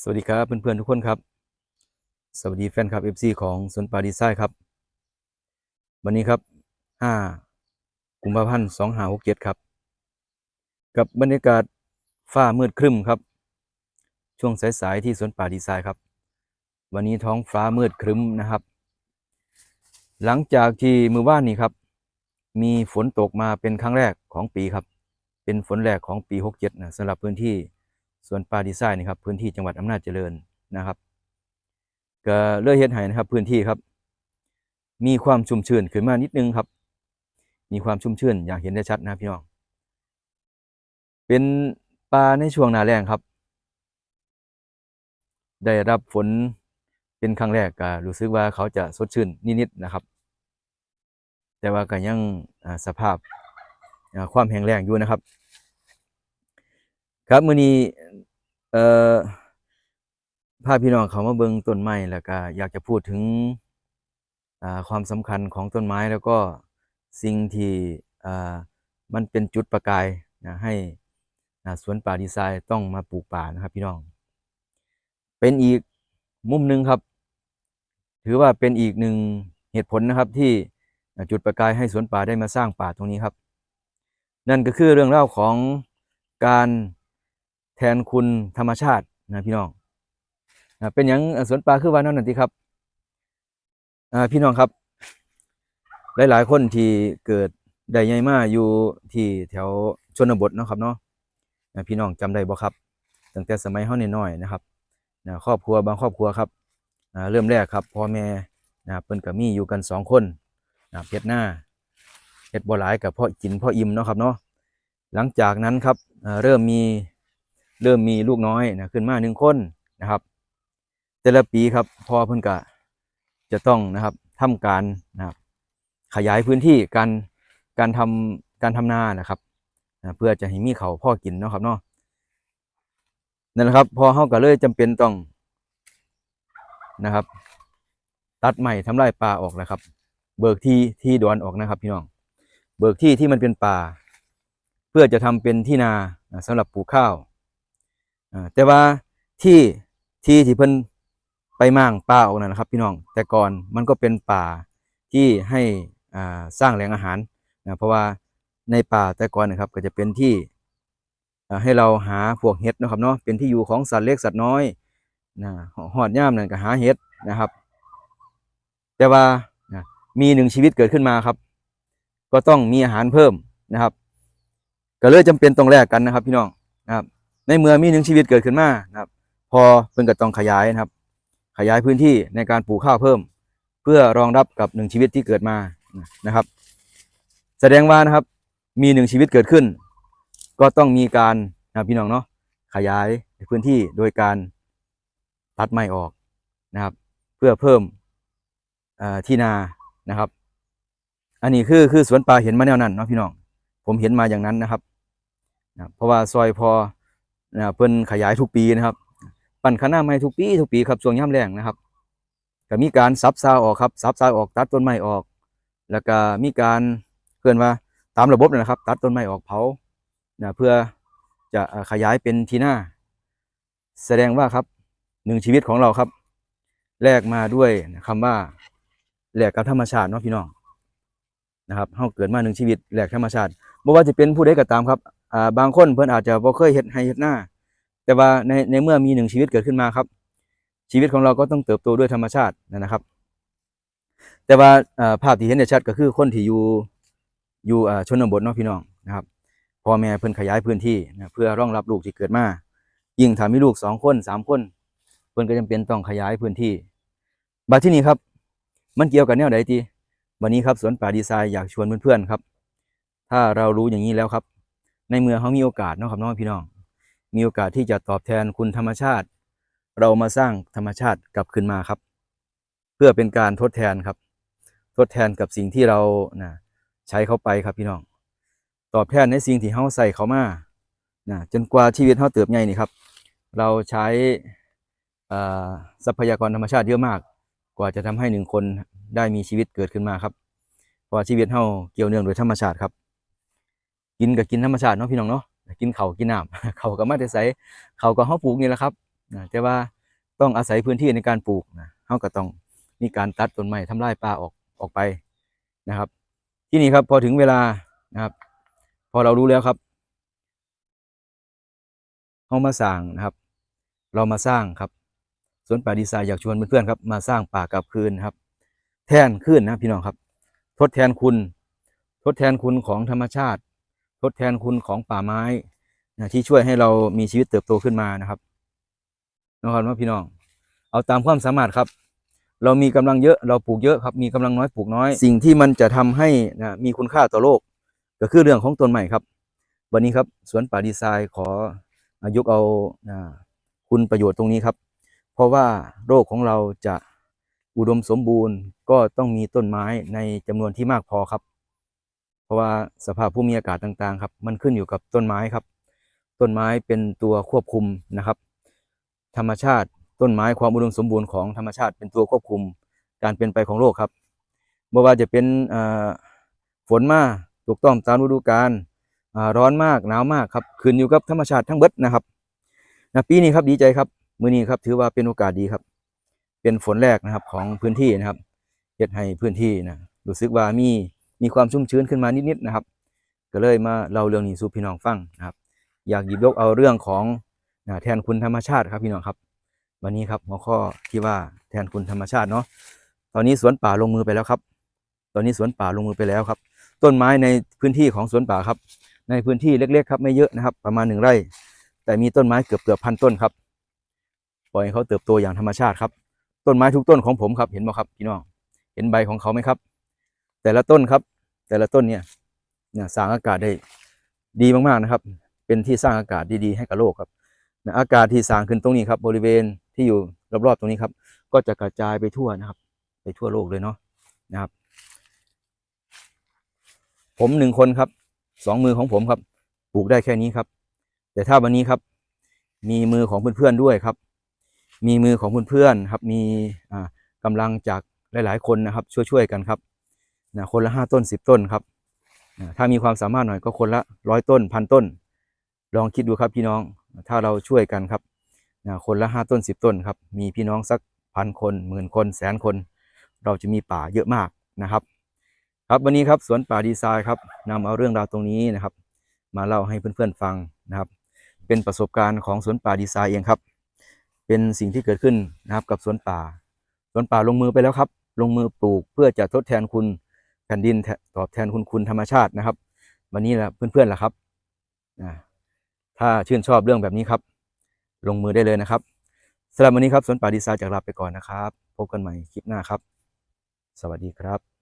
สวัสดีครับเพื่อนๆทุกคนครับ สวัสดีแฟนคลับ FC ของสวนป่าดีไซน์ครับ วันนี้ครับ 5 กุมภาพันธ์2567 ครับ กับบรรยากาศฟ้ามืดครึ้มครับ ช่วงสายๆที่สวนป่าดีไซน์ครับ วันนี้ท้องฟ้ามืดครึ้มนะครับ หลังจากที่มือว่านนี้ครับ มีฝนตกมาเป็นครั้งแรกของปีครับ เป็นฝนแรกของปี 67นะสำหรับพื้นที่ สวนป่าดีไซน์นี่ครับพื้นที่จังหวัดอำนาจเจริญนะครับก็เลื่อยเฮ็ดให้นะครับพื้นที่ครับ มีความชุ่มชื้นขึ้นมานิดนึงครับ มีความชุ่มชื้นอย่างเห็นได้ชัดนะพี่น้อง เป็นป่าในช่วงหน้าแล้งครับ ได้รับฝนเป็นครั้งแรกก็รู้สึกว่าเขาจะสดชื่นนิดๆนะครับ แต่ว่าก็ยังสภาพความแห้งแล้งอยู่นะครับ ครับมื้อนี้เอ่อพาพี่น้องเขามาเบิ่งต้นไม้แล้วก็อยากจะพูดถึงอ่าความสำคัญของต้นไม้แล้วก็สิ่งที่อ่ามันเป็นจุดประกายนะให้สวนป่าดีไซน์ต้องมาปลูกป่านะครับพี่น้อง เป็นอีกมุมหนึ่งครับ ถือว่าเป็นอีกหนึ่งเหตุผลนะครับที่จุดประกายให้สวนป่าได้มาสร้างป่าตรงนี้ครับ นั่นก็คือเรื่องเล่าของการ แทนคุณธรรมชาตินะพี่น้องเป็นอย่างสวนป่าคือว่านั่นนั่นติครับพี่น้องครับ หลาย ๆ คนที่เกิดได้ใหญ่มาอยู่ที่แถวชนบทเนาะครับเนาะพี่น้องจำได้บ่ครับตั้งแต่สมัยเฮาน้อยๆนะครับนะครอบครัวบางครอบครัวครับเริ่มแรกครับพ่อแม่นะเพิ่นก็มีอยู่กันสองคนนะเฮ็ดหน้าเฮ็ดบ่หลายก็พอกินพ่ออิ่มเนาะครับเนาะหลังจากนั้นครับเริ่มมี เริ่มมีลูกน้อยนะขึ้นมาหนึ่งคนนะครับ แต่ละปีครับพ่อเพิ่นก็จะต้องนะครับทำการนะครับ ขยายพื้นที่การการทำการทำนานะครับนะเพื่อจะให้มีเขาพ่อกินเนาะครับเนาะนั่นแหละครับ พอเขาก็เลยจำเป็นต้องนะครับ ตัดไม้ทำลายป่าออกนะครับ เบิกที่ที่ดอนออกนะครับ พี่น้อง เบิกที่ที่มันเป็นป่า เพื่อจะทำเป็นที่นาอ่าสำหรับปลูกข้าว แต่ว่าที่ที่ที่เพิ่นไปมั่งป่าออกนั่นนะครับ พี่น้องแต่ก่อนมันก็เป็นป่าที่ให้อ่าสร้างแหล่งอาหารนะเพราะว่าในป่าแต่ก่อนนะครับ ก็จะเป็นที่ให้เราหาพวกเห็ดนะครับเนาะเป็นที่อยู่ของสัตว์เล็กสัตว์น้อยนะหอดย่ามนั่นก็หาเห็ดนะครับ แต่ว่านะมีหนึ่งชีวิตเกิดขึ้นมาครับ ก็ต้องมีอาหารเพิ่มนะครับ ก็เลยจำเป็นต้องแลกกันนะครับ พี่น้องนะครับ ในเมื่อมีหนึ่งชีวิตเกิดขึ้นมานะครับ พอเพิ่นก็ต้องขยายนะครับ ขยายพื้นที่ในการปลูกข้าวเพิ่ม เพื่อรองรับกับหนึ่งชีวิตที่เกิดมานะครับ แสดงว่านะครับมีหนึ่งชีวิตเกิดขึ้น ก็ต้องมีการนะครับพี่น้องเนาะขยายพื้นที่โดยการตัดไม้ออกนะครับ เพื่อเพิ่มที่นานะครับ อันนี้คือคือสวนป่าเห็นมาแนวนั้นเนาะพี่น้อง ผมเห็นมาอย่างนั้นนะครับนะเพราะว่าซอยพอ นะเพิ่นขยายทุกปีนะครับ ปั่นคณะใหม่ทุกปีทุกปีครับช่วงย่ำแรงนะครับก็มีการซับซาออกครับซับซาออกตัดต้นไม้ออก แล้วก็มีการเพื่อนว่าตามระบบนะครับ ตัดต้นไม้ออกเผานะเพื่อจะขยายเป็นทีหน้า แสดงว่าครับหนึ่งชีวิตของเราครับแลกมาด้วยคำว่าแลกกับธรรมชาติเนาะพี่น้องนะครับเฮาเกิดมาหนึ่งชีวิตแหลกธรรมชาติบ่ว่าจะเป็นผู้ใดก็ตามครับ อ่าบางคนเพิ่นอาจจะบ่เคยเฮ็ดให้เฮ็ดหน้า แต่ว่าในในเมื่อมีหนึ่งชีวิตเกิดขึ้นมาครับ ชีวิตของเราก็ต้องเติบโตด้วยธรรมชาตินะครับ แต่ว่าภาพที่เห็นได้ชัดก็คือคนที่อยู่อยู่ชนบทเนาะพี่น้องนะครับพ่อแม่เพิ่นขยายพื้นที่นะเพื่อรองรับลูกที่เกิดมา ยิ่งถ้ามีลูกสองคนสามคน เพิ่นก็จำเป็นต้องขยายพื้นที่บัดที่นี้ครับ มันเกี่ยวกับแนวใดติวันนี้ครับสวนป่าดีไซน์อยากชวนเพื่อนๆครับ ถ้าเรารู้อย่างนี้แล้วครับ ในเมื่อเขามีโอกาสนะครับน้องพี่น้อง มีโอกาสที่จะตอบแทนคุณธรรมชาติ เรามาสร้างธรรมชาติกลับคืนมาครับ เพื่อเป็นการทดแทนครับ ทดแทนกับสิ่งที่เรานะใช้เขาไปครับพี่น้อง ตอบแทนในสิ่งที่เขาใส่เขามานะจนกว่าชีวิตเขาเติบใหญ่นี่ครับ เราใช้ทรัพยากรธรรมชาติเยอะมาก กว่าจะทำให้หนึ่งคนได้มีชีวิตเกิดขึ้นมาครับเพราะว่าชีวิตเฮาเกี่ยวเนื่องโดยธรรมชาติครับ กินกับกินธรรมชาติเนาะพี่น้องเนาะกินเขากินน้ำเขาก็มาแต่ไสเขาก็เฮาปลูกนี่แหละครับนะแต่ว่าต้องอาศัยพื้นที่ในการปลูกนะเขาก็ต้องมีการตัดต้นไม้ทำลายป่าออกออกไปนะครับ ที่นี่ครับพอถึงเวลานะครับ พอเรารู้แล้วครับเขามาสร้างนะครับ เรามาสร้างครับสวนป่าดีไซน์อยากชวนเพื่อนๆครับ มาสร้างป่ากลับคืนครับ แทนขึ้นนะพี่น้องครับ ทดแทนคุณ ทดแทนคุณของธรรมชาติ ทดแทนคุณของป่าไม้นะที่ช่วยให้เรามีชีวิตเติบโตขึ้นมานะครับนะครับว่าพี่น้อง เอาตามความสามารถครับ เรามีกำลังเยอะเราปลูกเยอะครับมีกำลังน้อยปลูกน้อย สิ่งที่มันจะทำให้นะมีคุณค่าต่อโลก ก็คือเรื่องของต้นไม้ครับ วันนี้ครับสวนป่าดีไซน์ขอยกเอานะคุณประโยชน์ตรงนี้ครับ เพราะว่าโลกของเราจะอุดมสมบูรณ์ก็ต้องมีต้นไม้ในจำนวนที่มากพอครับ เพราะว่าสภาพภูมิอากาศต่างๆครับ มันขึ้นอยู่กับต้นไม้ครับ ต้นไม้เป็นตัวควบคุมนะครับ ธรรมชาติต้นไม้ความอุดมสมบูรณ์ของธรรมชาติเป็นตัวควบคุมการเปลี่ยนไปของโลกครับไม่ว่าจะเป็นเอ่อฝนมาถูกต้องตามฤดูกาลอ่าร้อนมากหนาวมากครับขึ้นอยู่กับธรรมชาติทั้งเบิดนะครับนะปีนี้ครับดีใจครับมื้อนี้ครับถือว่าเป็นโอกาสดีครับ เป็นฝนแรกนะครับของพื้นที่นะครับเฮ็ดให้พื้นที่นะรู้สึกว่ามี มีความชุ่มชื้นขึ้นมานิดๆนะครับ ก็เลยมาเล่าเรื่องนี้สู่พี่น้องฟังนะครับ อยากหยิบยกเอาเรื่องของนะแทนคุณธรรมชาติครับพี่น้องครับ วันนี้ครับหัวข้อที่ว่าแทนคุณธรรมชาติเนาะตอนนี้สวนป่าลงมือไปแล้วครับ ตอนนี้สวนป่าลงมือไปแล้วครับ ต้นไม้ในพื้นที่ของสวนป่าครับ ในพื้นที่เล็กๆครับไม่เยอะนะครับ ประมาณหนึ่งไร่ แต่มีต้นไม้เกือบเกือบพันต้นครับ ปล่อยให้เขาเติบโตอย่างธรรมชาติครับ ต้นไม้ทุกต้นของผมครับ เห็นไหมครับพี่น้อง เห็นใบของเขาไหมครับ แต่ละต้นครับ แต่ละต้นเนี่ยเนี่ยสร้างอากาศได้ดีมากๆนะครับ เป็นที่สร้างอากาศดีๆให้กับโลกครับนะอากาศที่สร้างขึ้นตรงนี้ครับ บริเวณที่อยู่รอบๆตรงนี้ครับ ก็จะกระจายไปทั่วนะครับ ไปทั่วโลกเลยเนาะนะครับ ผมหนึ่งคนครับสองมือของผมครับปลูกได้แค่นี้ครับ แต่ถ้าวันนี้ครับ มีมือของเพื่อนๆด้วยครับ มีมือของเพื่อนๆครับ มีอ่ากำลังจากหลายๆคนนะครับ ช่วยๆกันครับ นะคนละห้าต้นสิบต้นครับนะถ้ามีความสามารถหน่อยก็คนละร้อยต้นพันต้น ลองคิดดูครับพี่น้องถ้าเราช่วยกันครับนะคนละห้าต้นสิบต้นครับ มีพี่น้องสักพันคนหมื่นคนแสนคน เราจะมีป่าเยอะมากนะครับ ครับวันนี้ครับสวนป่าดีไซน์ครับนำเอาเรื่องราวตรงนี้นะครับ มาเล่าให้เพื่อนๆฟังนะครับ เป็นประสบการณ์ของสวนป่าดีไซน์เองครับ เป็นสิ่งที่เกิดขึ้นนะครับกับสวนป่า สวนป่าลงมือไปแล้วครับ ลงมือปลูกเพื่อจะทดแทนคุณ แผ่นดินตอบแทนคุณคุณธรรมชาตินะครับ วันนี้แหละเพื่อนๆล่ะครับถ้าชื่นชอบเรื่องแบบนี้ครับ ลงมือได้เลยนะครับสำหรับวันนี้ครับสวนป่าดีไซน์จากลาไปก่อนนะครับ พบกันใหม่คลิปหน้าครับ สวัสดีครับ